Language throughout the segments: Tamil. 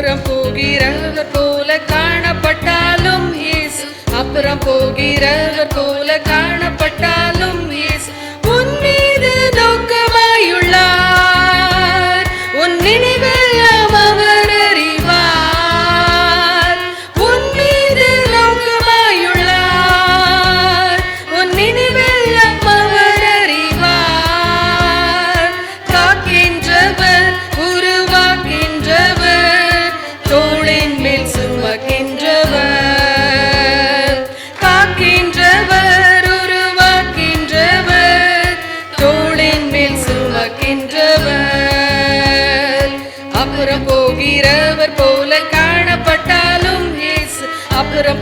அப்புறம் போகிறவர் போல காணப்பட்டாலும் அப்புறம் போகிறவர் போல kapkırım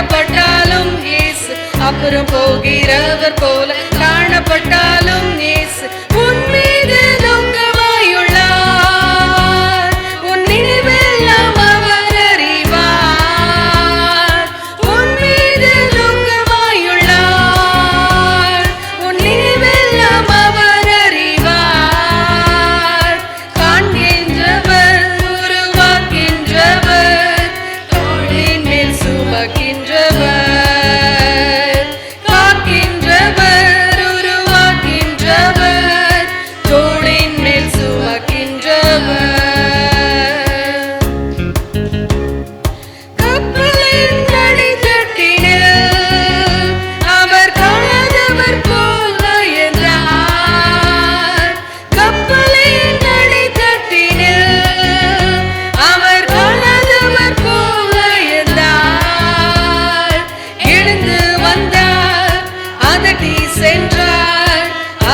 காணப்பட்டாலும் இயேசு அப்புறம் போகிறவர் போல காணப்பட்டாலும் இயேசு.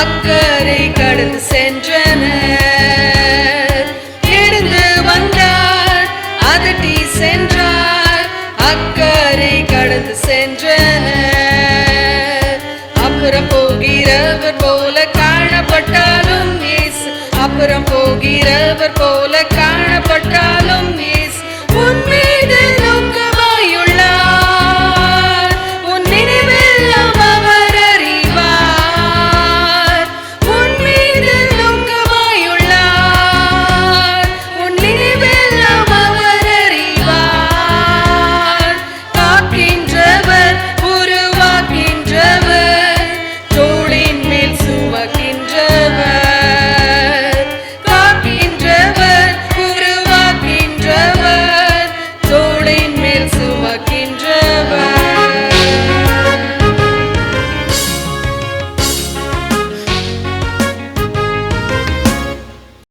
ஆற்றரை கடந்து சென்றனர் எழுந்து வந்தார் அதட்டி சென்றார் அக்கறை கடந்து சென்றனர் அப்புறம் போகிறவர் போல காணப்பட்டாலும் அப்புறம் போகிறவர்